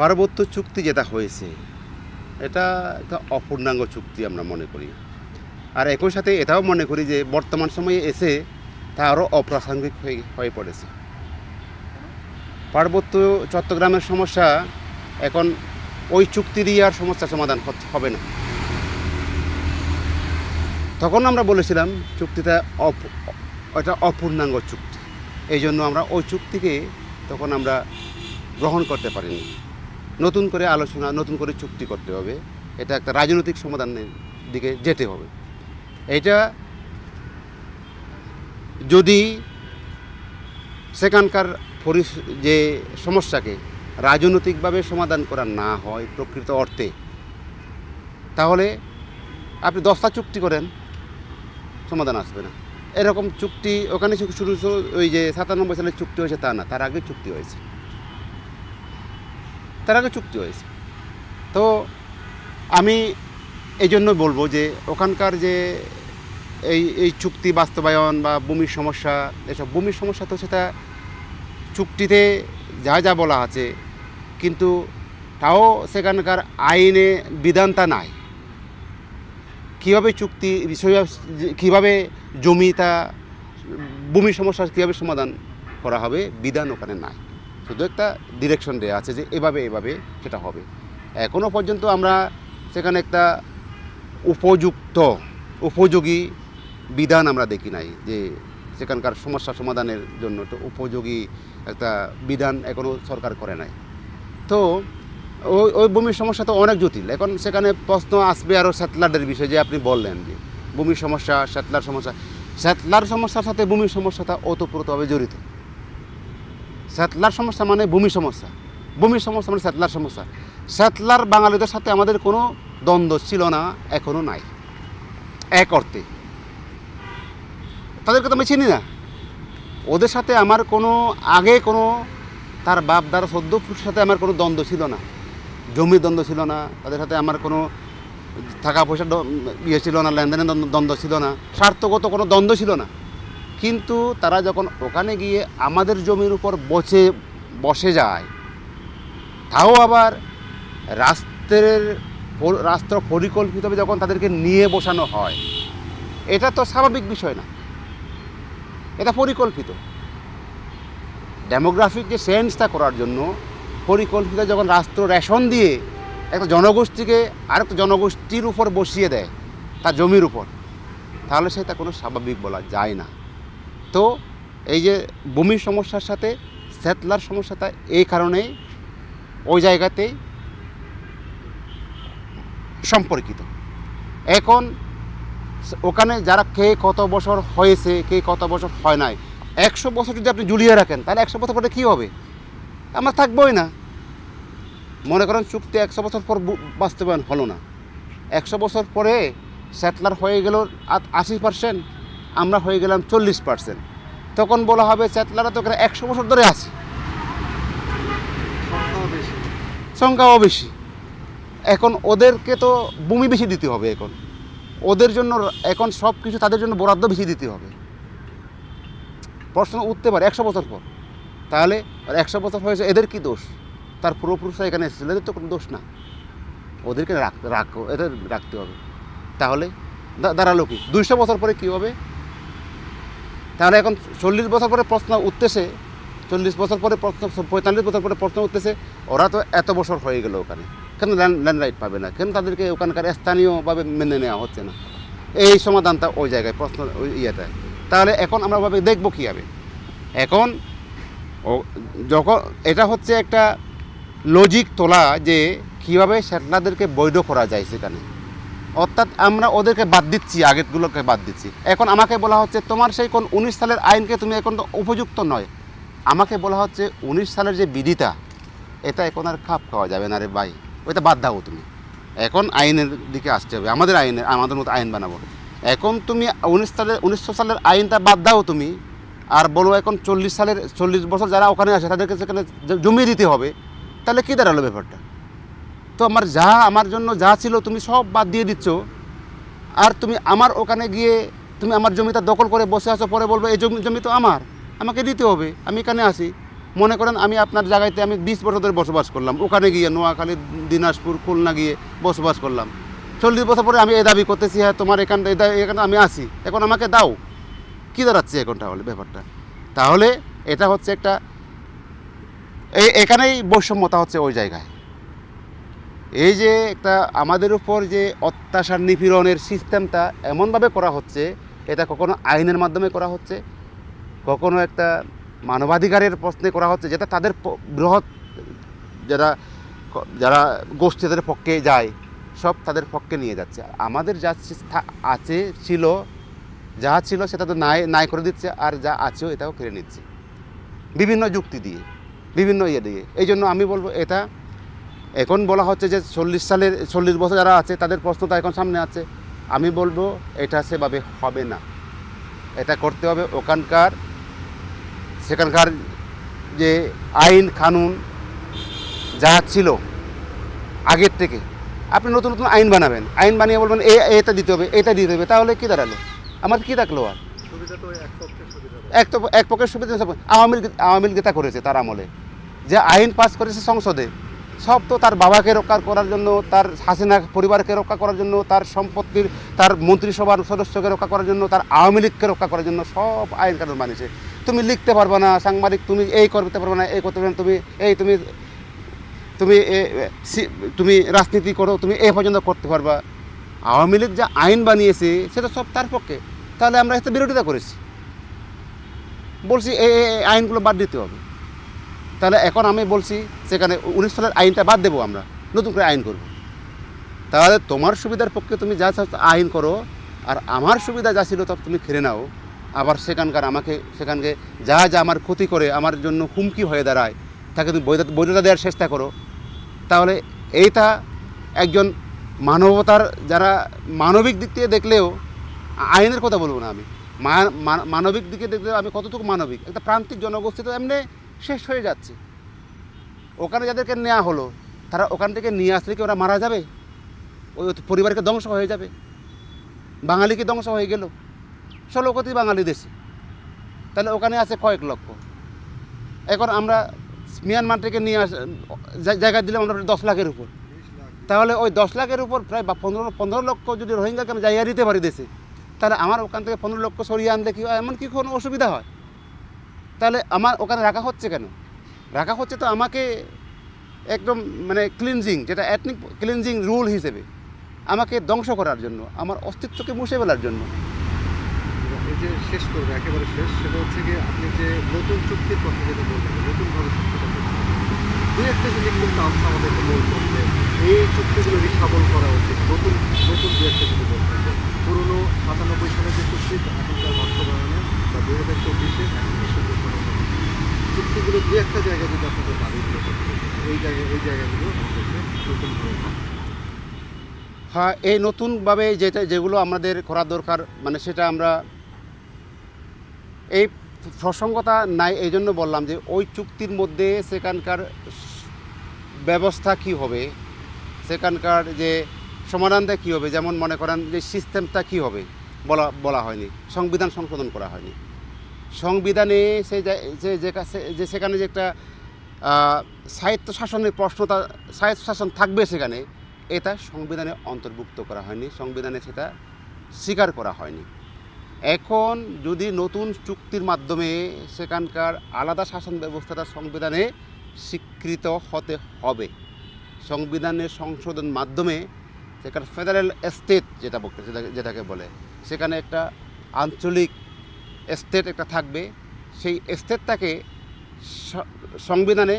পার্বত্য চুক্তি যেটা হয়েছে, এটা একটা অপূর্ণাঙ্গ চুক্তি আমরা মনে করি। আর একই সাথে এটাও মনে করি যে বর্তমান সময়ে এসে তা আরও অপ্রাসঙ্গিক হয়ে হয়ে পড়েছে। পার্বত্য চট্টগ্রামের সমস্যা এখন ওই চুক্তি দিয়ে আর সমস্যা সমাধান হবে না। তখন আমরা বলেছিলাম চুক্তিটা অপ, এটা অপূর্ণাঙ্গ চুক্তি। এই জন্য আমরা ওই চুক্তিকে তখন আমরা গ্রহণ করতে পারিনি। নতুন করে আলোচনা, নতুন করে চুক্তি করতে হবে। এটা একটা রাজনৈতিক সমাধানের দিকে যেতে হবে। এটা যদি সেখানকার যে সমস্যাকে রাজনৈতিকভাবে সমাধান করা না হয় প্রকৃত অর্থে, তাহলে আপনি দশটা চুক্তি করেন, সমাধান আসবে না। এরকম চুক্তি, ওখানে শুরু ওই যে সাতানব্বই সালে চুক্তি হয়েছে তা না, তার আগে চুক্তি হয়েছে। তার আগে চুক্তি হয়েছে। তো আমি এই জন্য বলব যে ওখানকার যে এই এই চুক্তি বাস্তবায়ন বা ভূমির সমস্যা, এসব ভূমির সমস্যা তো সেটা চুক্তিতে যা যা বলা আছে, কিন্তু তাও সেখানকার আইনে বিধানটা নাই। কীভাবে চুক্তি কীভাবে জমিটা ভূমি সমস্যা কীভাবে সমাধান করা হবে, বিধান ওখানে নাই। শুধু একটা ডিরেকশন দেওয়া আছে যে এভাবে এভাবে সেটা হবে। এখনও পর্যন্ত আমরা সেখানে একটা উপযুক্ত, উপযোগী বিধান আমরা দেখি নাই যে সেখানকার সমস্যা সমাধানের জন্য তো উপযোগী একটা বিধান এখনও সরকার করে নাই। তো ওই ওই ভূমির সমস্যা তো অনেক জটিল। এখন সেখানে প্রশ্ন আসবে আরও স্যাটেলাইটের বিষয়ে যে আপনি বললেন যে ভূমির সমস্যা স্যাটেলার সমস্যা স্যাটেলার সমস্যার সাথে ভূমির সমস্যাটা ওতপ্রোতভাবে জড়িত। স্যাটেলার সমস্যা মানে ভূমি সমস্যা। ভূমির সমস্যা মানে স্যাটেলার সমস্যা। স্যাটেলার বাঙালিদের সাথে আমাদের কোনো দ্বন্দ্ব ছিল না এখনও নাই। এক অর্থে। তাদেরকে তো আমি চিনি না। ওদের সাথে আমার কোনো, আগে কোনো তার বাপ দ্বারা সদ্য পুরুষের সাথে আমার কোনো দ্বন্দ্ব ছিল না। জমির দ্বন্দ্ব ছিল না, তাদের সাথে আমার কোনো টাকা পয়সা ইয়ে ছিল না, লেনদেনের দ্বন্দ্ব ছিল না। স্বার্থগত কোনো দ্বন্দ্ব ছিল না। কিন্তু তারা যখন ওখানে গিয়ে আমাদের জমির উপর বসে বসে যায়, তাও আবার রাষ্ট্রের রাষ্ট্র পরিকল্পিতভাবে যখন তাদেরকে নিয়ে বসানো হয়, এটা তো স্বাভাবিক বিষয় না। এটা পরিকল্পিত। ডেমোগ্রাফিক যে সেন্সটা করার জন্য পরিকল্পিত যখন রাষ্ট্র রেশন দিয়ে একটা জনগোষ্ঠীকে আরেকটা জনগোষ্ঠীর উপর বসিয়ে দেয়, তার জমির উপর, তাহলে সেটা কোনো স্বাভাবিক বলা যায় না। তো এই যে ভূমির সমস্যার সাথে সেটলার সমস্যাটা এই কারণেই ওই জায়গাতেই সম্পর্কিত। এখন ওখানে যারা কে কত বছর হয়েছে, কে কত বছর হয় নাই, একশো বছর যদি আপনি ঝুলিয়ে রাখেন, তাহলে একশো বছর পরে কী হবে? আমরা থাকবোই না। মনে করেন চুক্তি একশো বছর পর বাস্তবায়ন হলো না। একশো বছর পরে স্যাটলার হয়ে গেল আশি পার্সেন্ট আমরা হয়ে গেলাম চল্লিশ পার্সেন্ট তখন বলা হবে স্যাটলাররা তো এখানে একশো বছর ধরে আছে। সংখ্যাও বেশি। এখন ওদেরকে তো ভূমি বেশি দিতে হবে এখন। ওদের জন্য এখন সব কিছু তাদের জন্য বরাদ্দ বেশি দিতে হবে। প্রশ্ন উঠতে পারে একশো বছর পর। তাহলে একশো বছর হয়েছে এদের কি দোষ? তার পূর্বপুরুষরা এখানে এসেছিল এদের তো কোনো দোষ না। ওদেরকে রাখ রাখো এদের রাখতে হবে। তাহলে দাঁড়াল কি? দুইশো বছর পরে কী হবে? তাহলে এখন চল্লিশ বছর পরে প্রশ্ন উঠতেছে, চল্লিশ বছর পরে প্রশ্ন, পঁয়তাল্লিশ বছর পরে প্রশ্ন উঠতেছে, ওরা তো এত বছর হয়ে গেল ওখানে। কেন ল্যান্ড রাইট পাবে না? কেন তাদেরকে ওখানকার স্থানীয়ভাবে মেনে নেওয়া হচ্ছে না? এই সমাধানটা ওই জায়গায়, প্রশ্ন ওই ইয়েটায়। তাহলে এখন আমরা ভাবে দেখব কীভাবে? এখন যখন, এটা হচ্ছে একটা লজিক তোলা যে কীভাবে সেটলারদেরকে বৈধ করা যায় সেখানে। অর্থাৎ আমরা ওদেরকে বাদ দিচ্ছি, আগেরগুলোকে বাদ দিচ্ছি। এখন আমাকে বলা হচ্ছে, তোমার সেই কোন উনিশ সালের আইনকে তুমি এখন তো উপযুক্ত নয়। আমাকে বলা হচ্ছে, উনিশ সালের যে বিধিটা, এটা এখন আর খাপ খাওয়া যাবে না রে ভাই। ওইটা বাদ দাও তুমি। এখন আইনের দিকে আসতে হবে। আমাদের আইনের, আমাদের মতো আইন বানাবো। এখন তুমি উনিশ সালের উনিশশো সালের আইনটা বাদ দাও তুমি, আর বলো এখন চল্লিশ সালের, চল্লিশ বছর যারা ওখানে আসে তাদেরকে সেখানে জমিয়ে দিতে হবে। তাহলে কী দাঁড়াল ব্যাপারটা? তো আমার যা, আমার জন্য যা ছিল তুমি সব বাদ দিয়ে দিচ্ছ। আর তুমি আমার ওখানে গিয়ে তুমি আমার জমিটা দখল করে বসে আছো, পরে বলব, এই জমি জমি তো আমার। আমাকে দিতে হবে। আমি এখানে আসি মনে করেন আমি আপনার জায়গাতে আমি বিশ বছর ধরে বসবাস করলাম। ওখানে গিয়ে নোয়াখালী, দিনাজপুর, খুলনা গিয়ে বসবাস করলাম। চল্লিশ বছর পরে আমি এই দাবি করতেছি হ্যাঁ তোমার এখান এখানে আমি আসি এখন আমাকে দাও। কী দাঁড়াচ্ছে এখন তাহলে ব্যাপারটা? তাহলে এটা হচ্ছে একটা এই এখানেই বৈষম্যতা হচ্ছে ওই জায়গায়। এই যে একটা আমাদের উপর যে অত্যাচার নিপীড়নের সিস্টেমটা এমনভাবে করা হচ্ছে, এটা কখনো আইনের মাধ্যমে করা হচ্ছে? কখনো একটা মানবাধিকারের প্রশ্নে করা হচ্ছে যেটা তাদের বৃহৎ যারা যারা গোষ্ঠী তাদের পক্ষে যায়, সব তাদের পক্ষে নিয়ে যাচ্ছে। আমাদের যা আছে, ছিল, যা ছিল সেটা তো নাই নাই করে দিচ্ছে আর যা আছেও এটাও কেড়ে নিচ্ছে। বিভিন্ন যুক্তি দিয়ে, বিভিন্ন ইয়ে দিয়ে। এই জন্য আমি বলব এটা এখন বলা হচ্ছে যে চল্লিশ সালের চল্লিশ বছর যারা আছে তাদের প্রশ্নটা এখন সামনে আছে। আমি বলব এটা সেভাবে হবে না। এটা করতে হবে ওখানকার সেখানকার যে আইন কানুন যা ছিল আগের থেকে। আপনি নতুন নতুন আইন বানাবেন। আইন বানিয়ে বলবেন এ এটা দিতে হবে এটা দিতে হবে তাহলে কী দাঁড়াল? আমার কী থাকল আর? এক পক্ষের সুবিধা এক তো এক পক্ষের সুবিধা সব আওয়ামী লীগ আওয়ামী লীগ করেছে তার আমলে। যে আইন পাস করেছে সংসদে সব তো তার বাবাকে রক্ষা করার জন্য, তার হাসিনা পরিবারকে রক্ষা করার জন্য, তার সম্পত্তির, তার মন্ত্রিসভার সদস্যকে রক্ষা করার জন্য, তার আওয়ামী লীগকে রক্ষা করার জন্য সব আইন কানুন মানিয়েছে তুমি লিখতে পারবে না, সাংবাদিক, তুমি এই করতে পারবে না, এই করতে পারবে না, তুমি এই, তুমি তুমি তুমি রাজনীতি করো, তুমি এ পর্যন্ত করতে পারবা। আওয়ামী লীগ যা আইন বানিয়েছে, সেটা সব তার পক্ষে। তাহলে আমরা এতে বিরোধিতা করেছি। বলছি এই আইনগুলো বাদ দিতে হবে। তাহলে এখন আমি বলছি সেখানে উনিশ সালের আইনটা বাদ দেবো আমরা, নতুন করে আইন করব। তাহলে তোমার সুবিধার পক্ষে তুমি যা আইন করো, আর আমার সুবিধা যা ছিল তা তুমি খেলে নাও। আবার সেখানকার আমাকে, সেখানকে যা যা আমার ক্ষতি করে, আমার জন্য হুমকি হয়ে দাঁড়ায়, তাকে তুমি বৈধ- বৈধতা দেওয়ার চেষ্টা করো। তাহলে এইটা একজন মানবতার যারা মানবিক দিক থেকে দেখলেও আইনের কথা বলব না আমি। মানবিক দিকে দেখলেও আমি কতটুকু মানবিক? একটা প্রান্তিক জনগোষ্ঠী তো এমনি শেষ হয়ে যাচ্ছে। ওখানে যাদেরকে নেওয়া হলো, তারা ওখান থেকে নিয়ে আসলে কি ওরা মারা যাবে? ওই পরিবারকে ধ্বংস হয়ে যাবে। বাঙালি কি ধ্বংস হয়ে গেল? ষোলো কোটি বাঙালি দেশে। তাহলে ওখানে আছে কয়েক লক্ষ। এখন আমরা মিয়ানমার থেকে নিয়ে আস জায়গা দিলাম আমরা দশ লাখের উপর। তাহলে ওই দশ লাখের উপর প্রায় পনেরো পনেরো লক্ষ যদি রোহিঙ্গাকে আমি জায়গা দিতে পারি দেশে, তাহলে আমার ওখান থেকে পনেরো লক্ষ সরিয়ে আনলে কি হয়? এমন কি কোনো অসুবিধা হয়। তাহলে আমার ওখানে রাখা হচ্ছে কেন? রাখা হচ্ছে তো আমাকে একদম মানে ক্লিনজিং যেটা অ্যাথনিক ক্লিনজিং রুল হিসেবে আমাকে ধ্বংস করার জন্য, আমার অস্তিত্বকে মুছে ফেলার জন্য। যে শেষ করব, একেবারে শেষ আপনি যে নতুন চুক্তির চুক্তিটা দুই করা উচিত, নতুন নতুন দু যে সাতানব্বই সালের যে চুক্তি, এখনকার বাস্তবায়নে বা দুই হাজার চব্বিশে চুক্তিগুলো দু একটা জায়গায় যদি আপনাদের করতে এই জায়গায় এই জায়গাগুলো আমাদেরকে হ্যাঁ এই নতুনভাবে যেটা যেগুলো আমাদের করা দরকার মানে সেটা আমরা এই প্রসঙ্গতা নাই, এই জন্য বললাম যে ওই চুক্তির মধ্যে সেখানকার ব্যবস্থা কি হবে? সেখানকার যে সমাধানটা কী হবে? যেমন মনে করেন যে সিস্টেমটা কী হবে? বলা বলা হয়নি, সংবিধান সংশোধন করা হয়নি। সংবিধানে সে যে- যে যে সেখানে যে একটা আহ, সাহিত্য শাসনের প্রশ্নটা সাহিত্য শাসন থাকবে সেখানে এটা সংবিধানে অন্তর্ভুক্ত করা হয়নি। সংবিধানে সেটা স্বীকার করা হয়নি। এখন যদি নতুন চুক্তির মাধ্যমে সেখানকার আলাদা শাসন ব্যবস্থাটা সংবিধানে স্বীকৃত হতে হবে সংবিধানের সংশোধন মাধ্যমে সেখানে ফেডারেল স্টেট যেটা যেটাকে বলে সেখানে একটা আঞ্চলিক স্টেট একটা থাকবে, সেই স্টেটটাকে সংবিধানে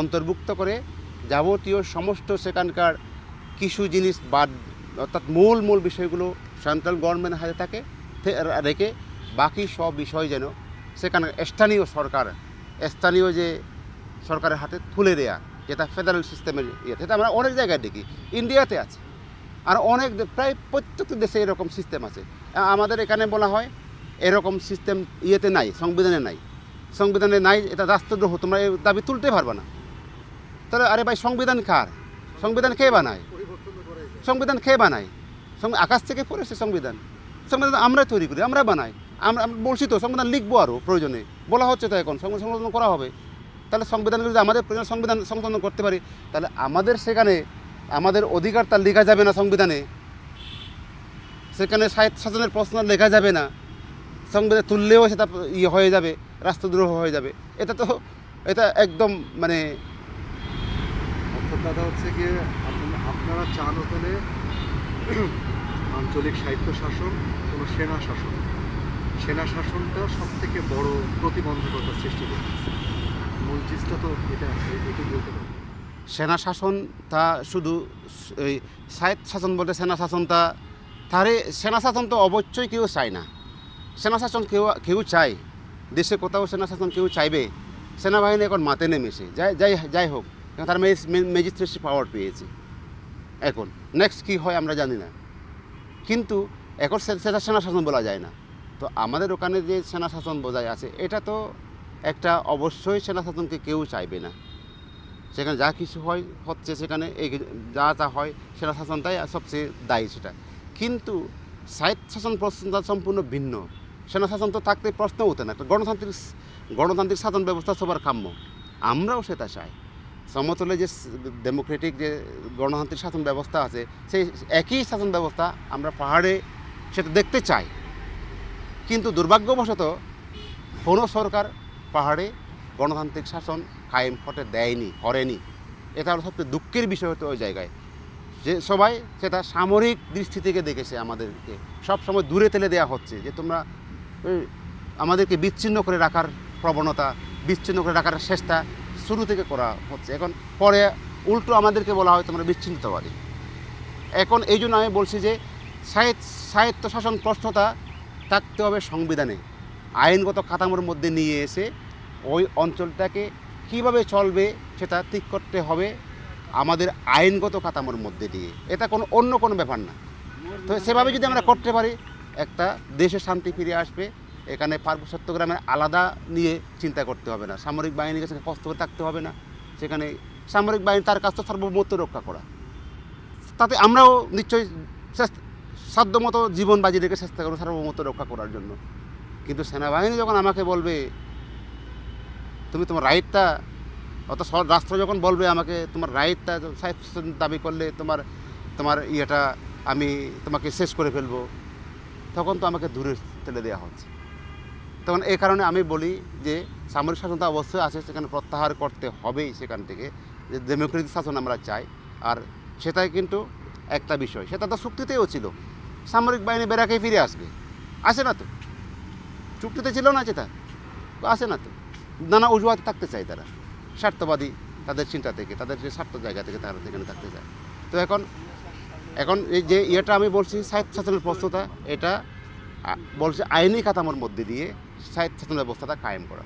অন্তর্ভুক্ত করে যাবতীয় সমস্ত সেখানকার কিছু জিনিস বাদ, অর্থাৎ মূল মূল বিষয়গুলো সেন্ট্রাল গভর্নমেন্টের হাতে থাকে রেখে বাকি সব বিষয় যেন সেখানে স্থানীয় সরকার, স্থানীয় যে সরকারের হাতে তুলে দেয়া, যেটা ফেডারেল সিস্টেমের ইয়ে সেটা আমরা অনেক জায়গায় দেখি ইন্ডিয়াতে আছে। আর অনেক প্রায় প্রত্যেকটা দেশে এরকম সিস্টেম আছে। আমাদের এখানে বলা হয় এরকম সিস্টেম ইয়েতে নাই, সংবিধানে নাই। সংবিধানে নাই, এটা রাষ্ট্রদ্রোহ, তোমরা এই দাবি তুলতে পারবে না। তাহলে আরে ভাই, সংবিধান কার? সংবিধান কে বানায়। সংবিধান কে বানায়? আকাশ থেকে পড়েছে সংবিধান। সংবিধান আমরা তৈরি করি, আমরা বানাই। আমরা বলছি তো, সংবিধান লিখব আরও প্রয়োজনে। বলা হচ্ছে তো এখন সংশোধন করা হবে। তাহলে সংবিধান যদি আমাদের প্রয়োজন, সংবিধান সংশোধন করতে পারি, তাহলে আমাদের সেখানে আমাদের অধিকার তার লেখা যাবে না সংবিধানে। সেখানে সাহিত্য শাসনের প্রশ্ন লেখা যাবে না। সংবিধান তুললেও সেটা ইয়ে হয়ে যাবে রাষ্ট্রদ্রোহ হয়ে যাবে। এটা তো এটা একদম মানে দাদা হচ্ছে গিয়ে আপনি- আপনারা চান ওখানে আঞ্চলিক সাহিত্য শাসন কোনো সেনা শাসন। সেনা শাসনটা সব থেকে বড় প্রতিবন্ধকতা সৃষ্টি করতেছে মূল জিনিসটা তো এটা এ- এটুকু বলতে সেনা শাসন তা শুধু এই সাহিত্য শাসন বলতে সেনা শাসনটা তারে সেনা শাসন তো অবশ্যই কেউ চায় না। সেনা শাসন কেউ কেউ চায়, দেশে কোথাও সেনা শাসন কেউ চাইবে, সেনাবাহিনী এখন মাতে নেমেছে, যাই যাই যাই হোক তার ম্যাজিস্ট্রেসি পাওয়ার পেয়েছে। এখন নেক্সট কী হয় আমরা জানি না। কিন্তু এখন সেটা সেনা শাসন বলা যায় না। তো আমাদের ওখানে যে সেনা শাসন বোঝায় আছে, এটা তো একটা অবশ্যই সেনা শাসনকে কেউ চাইবে না। সেখানে যা কিছু হয়, হচ্ছে সেখানে এই যা যা হয় সেনা শাসনটাই সবচেয়ে দায়ী সেটা। কিন্তু সাহিত্য শাসন প্রশ্নটা সম্পূর্ণ ভিন্ন। সেনা শাসন তো থাকতে প্রশ্ন ওঠে না। একটা গণতান্ত্রিক গণতান্ত্রিক শাসন ব্যবস্থা সবার কাম্য। আমরাও সেটা চাই। সমতলে যে ডেমোক্রেটিক যে গণতান্ত্রিক শাসন ব্যবস্থা আছে, সেই একই শাসন ব্যবস্থা আমরা পাহাড়ে সেটা দেখতে চাই। কিন্তু দুর্ভাগ্যবশত কোনো সরকার পাহাড়ে গণতান্ত্রিক শাসন কায়েম হতে দেয়নি, করেনি। এটা হলো সবচেয়ে দুঃখের বিষয় হতো ওই জায়গায়। যে সবাই সেটা সামরিক দৃষ্টি থেকে দেখেছে আমাদেরকে। সব সময় দূরে তেলে দেওয়া হচ্ছে যে তোমরা আমাদেরকে বিচ্ছিন্ন করে রাখার প্রবণতা, বিচ্ছিন্ন করে রাখার চেষ্টা শুরু থেকে করা হচ্ছে। এখন পরে উল্টো আমাদেরকে বলা হয় তোমরা বিচ্ছিন্নতাবাদী। এখন এই জন্য আমি বলছি যে সাহিত্য সাহিত্য শাসন প্রশ্নতা থাকতে হবে সংবিধানে। আইনগত কাঠামোর মধ্যে নিয়ে এসে ওই অঞ্চলটাকে কীভাবে চলবে সেটা ঠিক করতে হবে আমাদের আইনগত কাঠামোর মধ্যে দিয়ে। এটা কোনো অন্য কোনো ব্যাপার না। তো সেভাবে যদি আমরা করতে পারি একটা দেশে শান্তি ফিরে আসবে। এখানে পার্বত্য চট্টগ্রামের আলাদা নিয়ে চিন্তা করতে হবে না। সামরিক বাহিনীর কাছে কষ্ট করে থাকতে হবে না। সেখানে সামরিক বাহিনী তার কাজ তো সার্বভৌমত্ব রক্ষা করা। তাতে আমরাও নিশ্চয়ই সাধ্যমতো জীবন বাজি রেখে চেষ্টা করব সার্বভৌমত্ব রক্ষা করার জন্য। কিন্তু সেনাবাহিনী যখন আমাকে বলবে, তুমি তোমার রাইটটা অত রাষ্ট্র যখন বলবে আমাকে, তোমার রাইটটা দাবি করলে তোমার তোমার ইয়েটা আমি তোমাকে শেষ করে ফেলব। তখন তো আমাকে দূরে ঠেলে দেওয়া হচ্ছে। তখন এই কারণে আমি বলি যে, সামরিক শাসন তো অবশ্যই আছে, সেখানে প্রত্যাহার করতে হবেই সেখান থেকে, যে ডেমোক্রেটিক শাসন আমরা চাই। আর সেটাই কিন্তু একটা বিষয়, সেটা তো চুক্তিতেও ছিল। সামরিক বাহিনী বেড়াকে ফিরে আসবে। আসে না তো। চুক্তিতে ছিল না সেটা। আসে না তো। নানা অজুহাতে থাকতে চায় তারা। স্বার্থবাদী তাদের চিন্তা থেকে, তাদের যে স্বার্থ জায়গা থেকে তারা সেখানে থাকতে চায়। তো এখন এখন এই যে ইয়েটা আমি বলছি সাহিত্য শাসনের প্রস্তুতা এটা বলছে আইনি কাঠামোর মধ্যে দিয়ে সাহিত্য শাসনের ব্যবস্থাটা কায়েম করা।